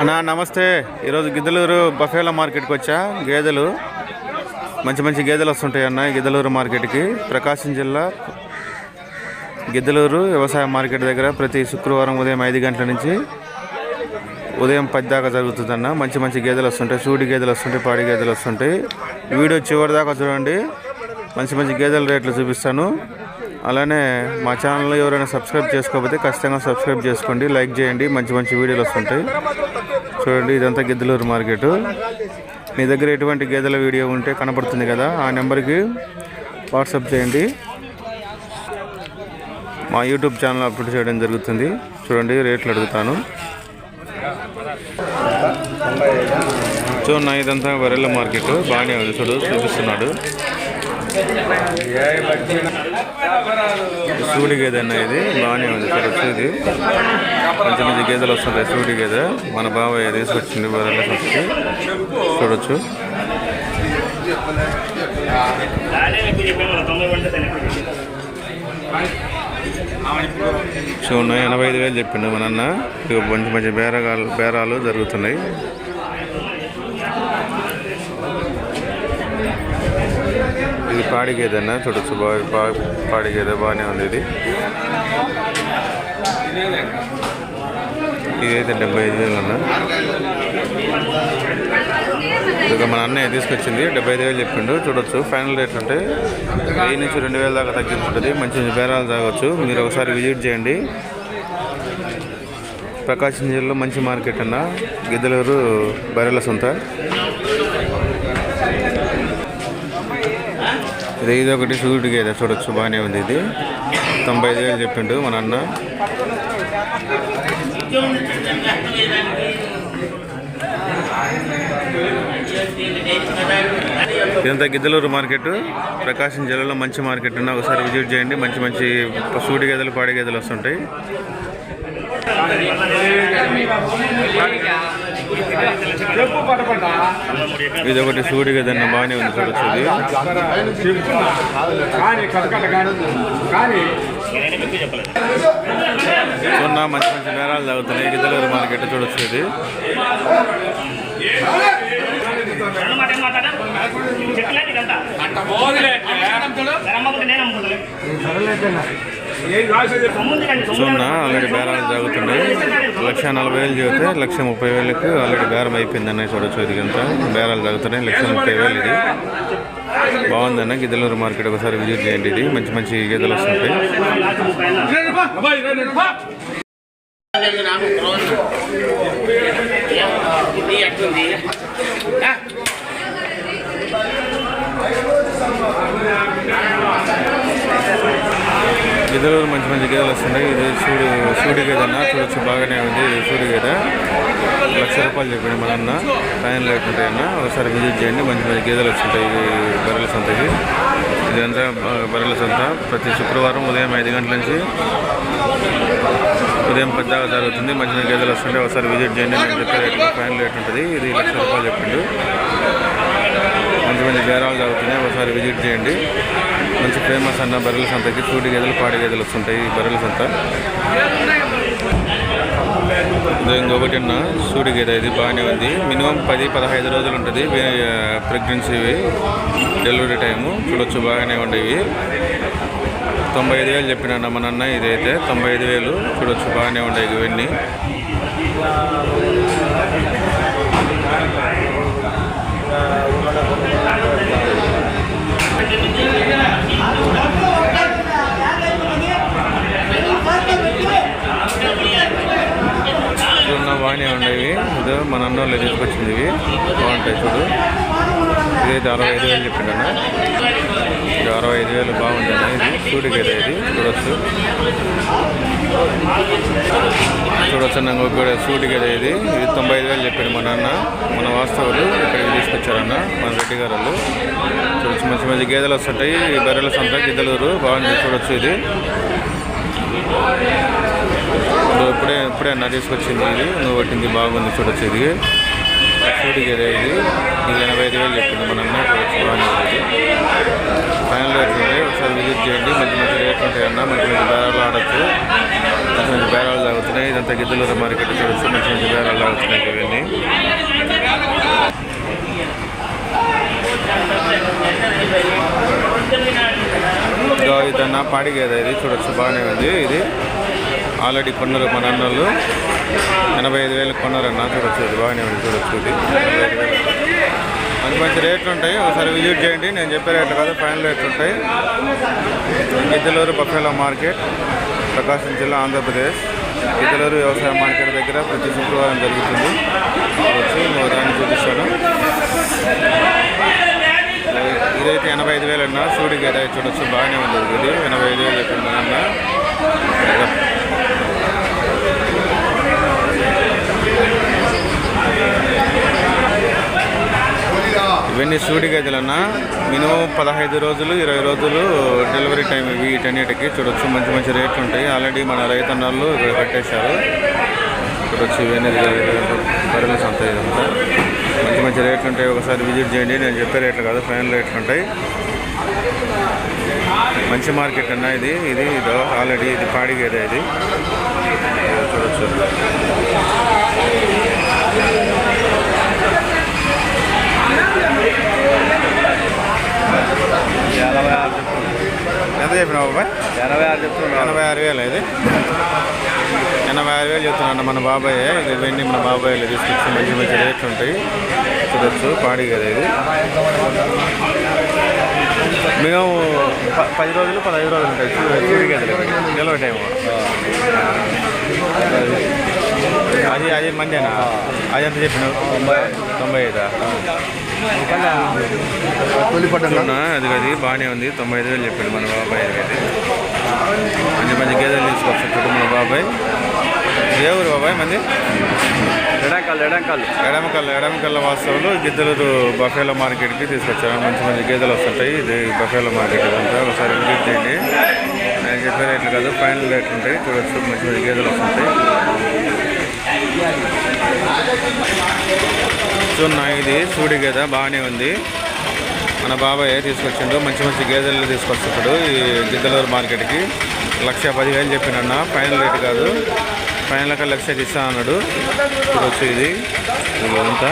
అన్నా నమస్తే. ఈరోజు గిద్దలూరు బఫేల మార్కెట్కి వచ్చా? గేదెలు. మంచి మంచి గేదెలు వస్తుంటాయి అన్న ఈ గిద్దలూరు మార్కెట్కి. ప్రకాశం జిల్లా గిద్దలూరు వ్యవసాయ మార్కెట్ దగ్గర ప్రతి శుక్రవారం ఉదయం ఐదు గంటల నుంచి ఉదయం పది దాకా జరుగుతుందన్న మంచి మంచి గేదెలు వస్తుంటాయి. సూడి గేదెలు వస్తుంటాయి పాడి గేదెలు వస్తుంటాయి. వీడియో చివరి దాకా చూడండి. మంచి మంచి గేదెల రేట్లు చూపిస్తాను. అలానే మా ఛానల్లో ఎవరైనా సబ్స్క్రైబ్ చేసుకోకపోతే ఖచ్చితంగా సబ్స్క్రైబ్ చేసుకోండి లైక్ చేయండి మంచి మంచి వీడియోలు వస్తుంటాయి. చూడండి ఇదంతా గిద్దలూరు మార్కెట్. మీ దగ్గర ఎటువంటి గేదెల వీడియో ఉంటే కనపడుతుంది కదా ఆ నెంబర్కి వాట్సాప్ చేయండి. మా యూట్యూబ్ ఛానల్ అప్లోడ్ చేయడం జరుగుతుంది. చూడండి రేట్లు అడుగుతాను. చూడన్నా ఇదంతా వరెల్ల మార్కెట్ బాగానే ఉంది చూడు చూపిస్తున్నాడు. సూడి గేదె అన్న ఇది. బాగానే ఉంది చూడొచ్చు ఇది మంచి మంచి గేదెలు వస్తుంటాయి సూడి గేదె. మన బాబాయ్ తీసుకొచ్చింది వరెల్ల వచ్చి చూడొచ్చు. చూడ ఎనభై ఐదు వేలు చెప్పిండు మన నాన్న ఇక మంచి మంచి బేరగాలు బేరాలు జరుగుతున్నాయి ఇది పాడి అన్న చూడొచ్చు బాగా పాడి గేదె బాగానే ఉంది ఇది. ఇదైతే డెబ్బై ఐదు వేలు అన్న. ఇక మన అన్నయ్య తీసుకొచ్చింది. డెబ్బై ఐదు వేలు చెప్పిండు. చూడొచ్చు. ఫైనల్ రేట్ అంటే వెయ్యి నుంచి రెండు వేల దాకా తగ్గించుంటుంది. మంచి మంచి బేరాలు తాగొచ్చు. మీరు ఒకసారి విజిట్ చేయండి. ప్రకాశం జిల్లాలో మంచి మార్కెట్ అన్న. గిద్దలూరు బర్రెల సొంత. ఇది ఇది ఒకటి సూటి గేదె. చూడొచ్చు బాగానే ఉంది ఇది. తొంభై ఐదు వేలు చెప్పిండు మన అన్న ఇదంతా గిద్దలూరు మార్కెట్. ప్రకాశం జిల్లాలో మంచి మార్కెట్ ఉన్న ఒకసారి విజిట్ చేయండి. మంచి మంచి సూటి గేదెలు పాడి గేదెలు వస్తుంటాయి. ఇది ఒకటి సూడి గదన్న బాగానే ఉంది చూడొచ్చు చూడన్నా మంచి మంచి బేరాలు తాగుతున్నాయి గిద్దలూరు మార్కెట్ చూడొచ్చు ఇది. చూడండి ఆల్రెడీ బేరాలు తాగుతున్నాయి లక్ష నలభై వేలు చెబితే లక్ష ముప్పై వేలకు ఆల్రెడీ బేరం అయిపోయిందని చూడొచ్చు ఇది బేరాలు తాగుతున్నాయి లక్ష ముప్పై వేలు ఇది. బాగుందన్న గిద్దలూరు మార్కెట్ ఒకసారి విజిట్ చేయండి ఇది. మంచి మంచి గేదెలు వస్తుంటాయి. గిద్దలు మంచి మంచి గేదెలు వస్తున్నాయి. ఇది సూడి సూడి గేదె అన్న. చూడొచ్చు బాగానే ఉంది ఇది సూడి గేదె లక్ష రూపాయలు చెప్పండి మన అన్న ఫైనల్ రేట్ ఉంటాయి అన్న ఒకసారి విజిట్ చేయండి. మంచి మంచి గేదెలు వస్తుంటాయి. ఇది బర్రెల సంతకి ఇదంతా బర్రెల సంత. ప్రతి శుక్రవారం ఉదయం ఐదు గంటల నుంచి ఉదయం పెద్దగా జరుగుతుంది. మంచి మంచి గేదెలు వస్తుంటాయి. ఒకసారి విజిట్ చేయండి. నేను చెప్పే రేట్ ఫైనల్ రేట్ ఉంటుంది. ఇది లక్ష రూపాయలు చెప్పండి. మంచి మంచి బేరాలు జరుగుతున్నాయి ఒకసారి విజిట్ చేయండి. మంచి ఫేమస్ అన్న బర్రెల సంతకి చూడి గదులు పాడి గేదెలు వస్తుంటాయి ఈ బర్రెల సంత. ఇంకొకటి అన్న సూడి గేదె ఇది బాగానే ఉంది. మినిమం పది పదహైదు రోజులు ఉంటుంది. ప్రెగ్నెన్సీవి డెలివరీ టైము చూడొచ్చు బాగానే ఉండేవి. తొంభై ఐదు వేలు చెప్పిన మన అన్న ఇదైతే. తొంభై ఐదు వేలు చూడొచ్చు బాగానే ఉండేవి ఇవన్నీ. చూడన్న బాగానే ఉండేవి ఇదో మన అన్న వాళ్ళు తీసుకొచ్చింది ఇవి. బాగుంటాయి చూడు. ఇదైతే అరవై ఐదు వేలు చెప్పిండన్న. ఇది అరవై ఐదు వేలు బాగుంది అన్న ఇది సూడికి ఇది. చూడొచ్చు. చూడొచ్చు అన్న ఒక సూటికి కదా ఇది. ఇది తొంభై ఐదు వేలు చెప్పాడు మా నాన్న మన వాస్తవులు ఇక్కడికి తీసుకొచ్చారన్న మన రెడ్డి గారు వాళ్ళు. చూడొచ్చు. మంచి మంచి గేదెలు వస్తుంటాయి. బర్రెలు బర్రెల సంత గిద్దలూరు బాగుంది చూడొచ్చు ఇది. ఇప్పుడు ఇప్పుడే ఇప్పుడే అన్న తీసుకొచ్చింది ఇది నువ్వు పెట్టింది బాగుంది చూడొచ్చు ఇది చూడికి ఇది. ఇది ఎనభై ఐదు వేలు చెప్పింది మనం చూడొచ్చు ఫైనల్ రేట్లు ఉంటాయి ఒకసారి విజిట్ చేయండి. మంచి మంచి రేట్లు ఉంటాయి అన్న. మంచి మంచి బేరాలు ఆడచ్చు. మంచి మంచి బేరాలు తాగుతున్నాయి. ఇదంతా గిద్దలూర మార్కెట్ చూడొచ్చు. మంచి మంచి బేరాలు తాగుతున్నాయి ఇవన్నీ. ఇదన్నా పాడిగేదా ఇది? చూడొచ్చు. బాగానే ఉంది. ఇది ఆల్రెడీ కొన్నారు మన అన్నోళ్ళు ఎనభై ఐదు వేలు కొన్నారన్న చూడొచ్చు ఇది బాగానే ఉంది చూడొచ్చు ఇది. మంచి మంచి రేట్లు ఉంటాయి. ఒకసారి విజిట్ చేయండి. నేను చెప్పే రేట్లు కాదు ఫైనల్ రేట్లు ఉంటాయి. గిద్దలూరు బఫేలా మార్కెట్ ప్రకాశం జిల్లా ఆంధ్రప్రదేశ్. గిద్దలూరు వ్యవసాయ మార్కెట్ దగ్గర ప్రతి శుక్రవారం జరుగుతుంది. వచ్చి ఇంకో దాన్ని చూపిస్తాను. ఇదైతే ఎనభై ఐదు వేలు అన్న. సూడి గద చూడొచ్చు బాగానే ఉంది ఇది. ఎనభై ఐదు వేలు చెప్పింది అన్న. ఇవన్నీ సూడి గదులన్న మినిమం పదహైదు రోజులు ఇరవై రోజులు డెలివరీ టైం ఇవి వీటన్నిటికి చూడొచ్చు. మంచి మంచి రేట్లు ఉంటాయి. ఆల్రెడీ మన రైతన్నలు ఇక్కడ కట్టేశారు. చూడొచ్చు ఇవన్నీ బర్రెల సంత ఇదంతా. మంచి మంచి రేట్లు ఉంటాయి. ఒకసారి విజిట్ చేయండి. నేను చెప్పే రేట్లు కాదు ఫైనల్ రేట్లు ఉంటాయి. మంచి మార్కెట్ అన్న ఇది. ఇది ఇది ఆల్రెడీ ఇది పాడిగేదే ఇది చూడొచ్చు. ఎనభై ఆరు చెప్తున్నా ఎంత చెప్పినావు బాబాయ్? ఎనభై ఆరు చెప్తున్నా ఎనభై ఆరు వేలు ఇది. ఎనభై ఆరు వేలు చెప్తున్నాను మన బాబాయ్. ఇది ఇవన్నీ మన బాబాయ్లు తీసుకొచ్చి మంచి మంచి రేట్లు ఉంటాయి. చూడొచ్చు పాడి కదా ఇది. మేము ప- పది రోజులు పదహైదు రోజులు ఉంటాయి. చూడి గదులు నిల్వ టైం అది అది మందేనా? అది ఎంత చెప్పినావు? తొంభై. తొంభై ఐదా? అది అది బాగానే ఉంది. తొంభై ఐదు వేలు చెప్పాడు మన బాబాయ్ అది మంచి మంచి గేదెలు తీసుకొచ్చాడు మన బాబాయ్. ఏ ఊరు బాబాయ్ మంది? ఎడంకాలు ఎడంకాలు. ఎడమకల్ల ఎడమకల్ల వాస్తవులు గిద్దలూరు బఫేలో మార్కెట్కి తీసుకొచ్చారు. మంచి మంచి గేదెలు వస్తుంటాయి. ఇది బఫేలో మార్కెట్ ఇదంతా. ఒకసారి విజిట్ చేయండి. నేను చెప్పే రేట్లు కాదు ఫైనల్ రేట్లు ఉంటాయి. చూడొచ్చు మంచి మంచి గేదెలు వస్తుంటాయి. చూన్న ఇది సూడి గేదె బాగానే ఉంది. మన బాబాయ్ తీసుకొచ్చిండు మంచి మంచి గేదెలు తీసుకొచ్చాడు ఈ గిద్దలూరు మార్కెట్కి. లక్ష పదివేలు చెప్పినన్న ఫైనల్ రేట్ కాదు. ఫైనల్ ఒక లక్ష ఇస్తా అన్నాడు. చూడొచ్చు ఇది. ఇదంతా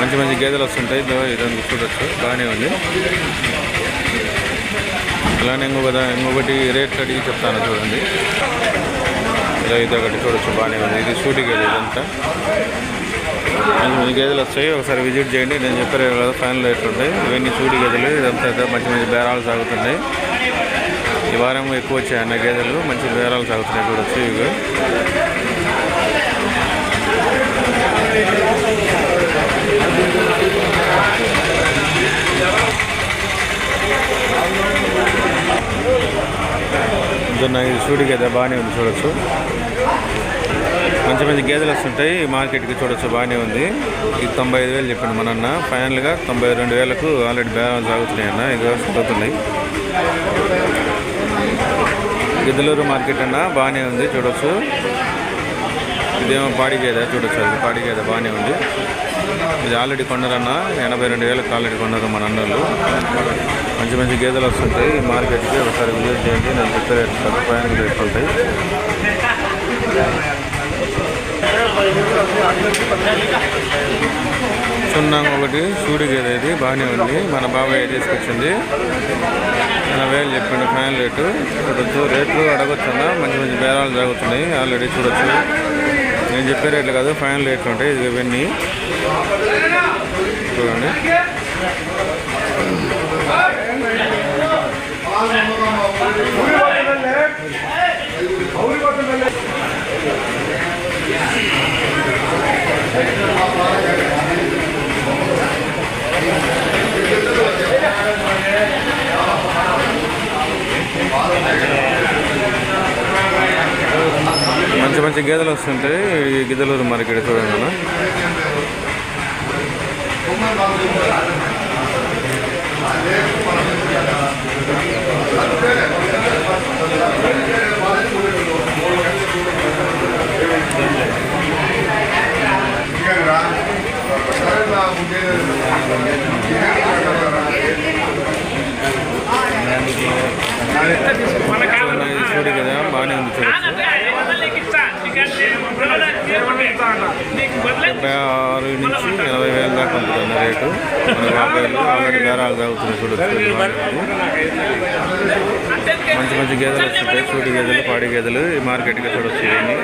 మంచి మంచి గేదెలు వస్తుంటాయి. ఇదో చూడొచ్చు. బాగానే ఉంది. అలానే ఇంకొక ఇంకొకటి రేట్ అడిగి చెప్తాను చూడండి. ఇలా ఇది ఒకటి చూడొచ్చు బాగానే ఉంది. ఇది షూటి గేదె ఇదంతా. మంచి గేదెలు వస్తాయి ఒకసారి విజిట్ చేయండి. నేను చెప్పారు కదా ఫైనల్ రేట్లు ఉంటాయి. ఇవన్నీ షూటి గేదెలు ఇదంతా మంచి మంచి బేరాలు సాగుతున్నాయి. ఈ వారం ఎక్కువ వచ్చాయి అన్న గేదెలు మంచి బేరాలు సాగుతున్నాయి చూడొచ్చు ఇవి. ఉన్నాయి. ఇది గేదె బాగానే ఉంది చూడొచ్చు. మంచి మంచి గేదెలు వస్తుంటాయి. మార్కెట్కి చూడొచ్చు బాగానే ఉంది. ఇది తొంభై ఐదు వేలు చెప్పాను మన అన్న. ఫైనల్గా తొంభై రెండు వేలకు ఆల్రెడీ బ్యాలెన్స్ ఆగుతున్నాయి అన్న. ఇది సాగుతున్నాయి గిద్దలూరు మార్కెట్ అన్న బాగానే ఉంది చూడొచ్చు. ఇదేమో పాడి గేదె చూడొచ్చు అది. పాడి గేదె బాగానే ఉంది. ఇది ఆల్రెడీ కొన్నారన్న ఎనభై రెండు వేలకు ఆల్రెడీ కొన్నారు మన అన్నలు. మంచి మంచి గేదెలు వస్తుంటాయి. ఈ మార్కెట్కి ఒకసారి విజిట్ చేయండి. నేను చెప్పే రేట్ ప్రయాణం రేట్లు ఉంటాయి ఒకటి సూడి గేదె ఇది బాగానే ఉంది. మన బాబాయ్ తీసుకొచ్చింది. ఎనభై వేలు చెప్పిండు ఫైనల్ రేటు. చూడొచ్చు. రేట్లు అడగొచ్చన్నా మంచి మంచి బేరాలు జరుగుతున్నాయి. ఆల్రెడీ చూడొచ్చు. నేను చెప్పే రేట్లు కాదు ఫైనల్ రేట్లు ఉంటాయి ఇది ఇవన్నీ చూడండి మంచి మంచి గేదెలు వస్తుంటాయి. ఈ గిద్దలూరు మార్కెట్ చూడండి. చూడు కదా బాగానే ఉంది చూడొచ్చు. ఆరు నుంచి ఎనభై వేల దాకా ఉంటుంది రేటు. ఆల్రెడీ బేరాలు తాగుతున్నాయి చూడొచ్చు మంచి మంచి గేదెలు వస్తుంటాయి సూటి గేదెలు పాడి గేదెలు ఈ మార్కెట్కి చూడొచ్చు ఇవన్నీ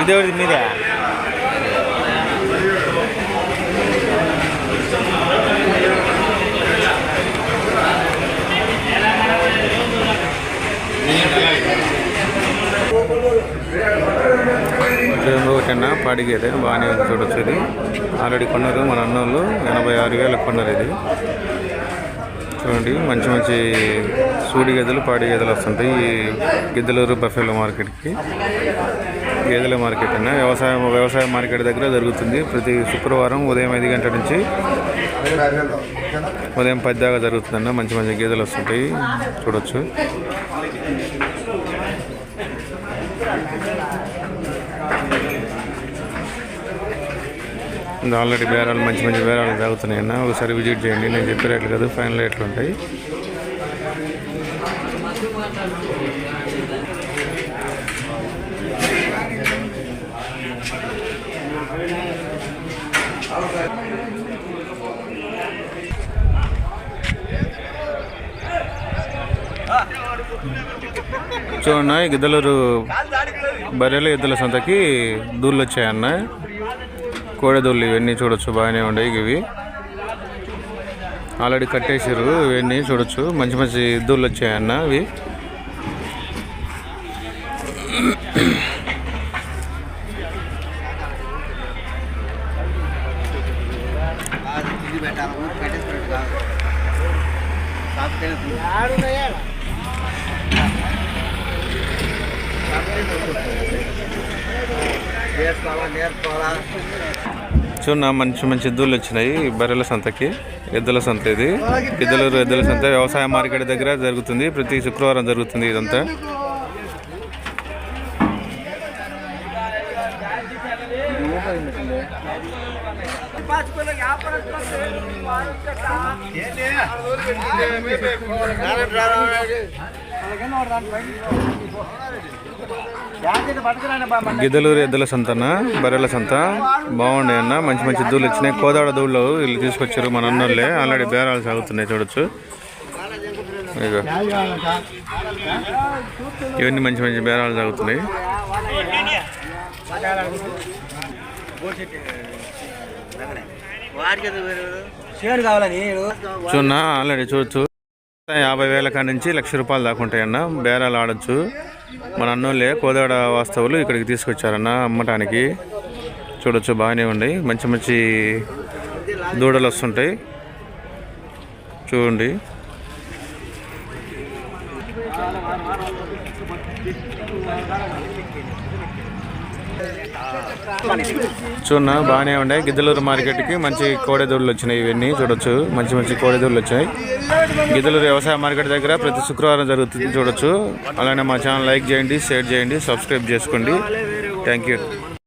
ఇదేవిడి మీరే ఒకటన్నా పాడి గేదె బాగానే ఉంది చూడొచ్చు ఇది. ఆల్రెడీ కొన్నారు మన అన్నోళ్ళు ఎనభై ఆరు వేలకు కొన్నారు ఇది. చూడండి మంచి మంచి సూడి గేదెలు పాడి గేదెలు వస్తుంటాయి. ఈ గిద్దలూరు బఫెలో మార్కెట్కి గేదెల మార్కెట్ అన్న. వ్యవసాయ వ్యవసాయ మార్కెట్ దగ్గర జరుగుతుంది. ప్రతి శుక్రవారం ఉదయం ఐదు గంటల నుంచి ఉదయం పది దాకా జరుగుతుందన్న. మంచి మంచి గేదెలు వస్తుంటాయి. చూడొచ్చు. ఆల్రెడీ బేరాలు మంచి మంచి బేరాలు తాగుతున్నాయి అన్న. ఒకసారి విజిట్ చేయండి. నేను చెప్పే రేట్లు కాదు ఫైనల్ రేట్లు ఉంటాయి. చూడన్న గిద్దలూరు బర్రెల ఎద్దుల సంతకి దూళ్ళు వచ్చాయన్న కోడెదొల్లు ఇవన్నీ చూడొచ్చు బాగానే ఉన్నాయి ఇవి. ఆల్రెడీ కట్టేసారు ఇవన్నీ చూడొచ్చు. మంచి మంచి దూళ్ళు వచ్చాయన్న ఇవి నేర్చుకోవాలా నేర్చుకోవాలా చూడ మంచి మంచి ఎద్దులు వచ్చినాయి. బర్రెల సంతకి. ఎద్దుల సంత ఇది. ఎద్దులూరు ఎద్దుల సంత వ్యవసాయ మార్కెట్ దగ్గర జరుగుతుంది. ప్రతి శుక్రవారం జరుగుతుంది ఇదంతా. గిద్దలూరు ఎద్దుల సంతన? బర్రెల సంత? బాగుండే అన్న. మంచి మంచి దూళ్ళు వచ్చినాయి కోదాడ దూళ్ళు వీళ్ళు తీసుకొచ్చారు మన అన్నోళ్ళే. ఆల్రెడీ బేరాలు సాగుతున్నాయి చూడొచ్చు. ఇవన్నీ మంచి మంచి బేరాలు సాగుతున్నాయి. చూన్నా ఆల్రెడీ చూడొచ్చు. యాభై వేల కాడి నుంచి లక్ష రూపాయలు దాకా ఉంటాయన్న. బేరాలు ఆడొచ్చు. మన అన్నోళ్ళే కోదాడ వాస్తవులు ఇక్కడికి తీసుకొచ్చారన్న అమ్మటానికి. చూడొచ్చు బాగానే ఉన్నాయి మంచి మంచి దూడలు వస్తుంటాయి. చూడండి. చూడన్నా బాగానే ఉన్నాయి. గిద్దలూరు మార్కెట్కి మంచి కోడెదూడలు వచ్చినాయి ఇవన్నీ చూడొచ్చు. మంచి మంచి కోడెదూడలు వచ్చాయి. గిద్దలూరు వ్యవసాయ మార్కెట్ దగ్గర ప్రతి శుక్రవారం జరుగుతుంది చూడొచ్చు. అలానే మా ఛానల్ లైక్ చేయండి షేర్ చేయండి సబ్స్క్రైబ్ చేసుకోండి. Thank you.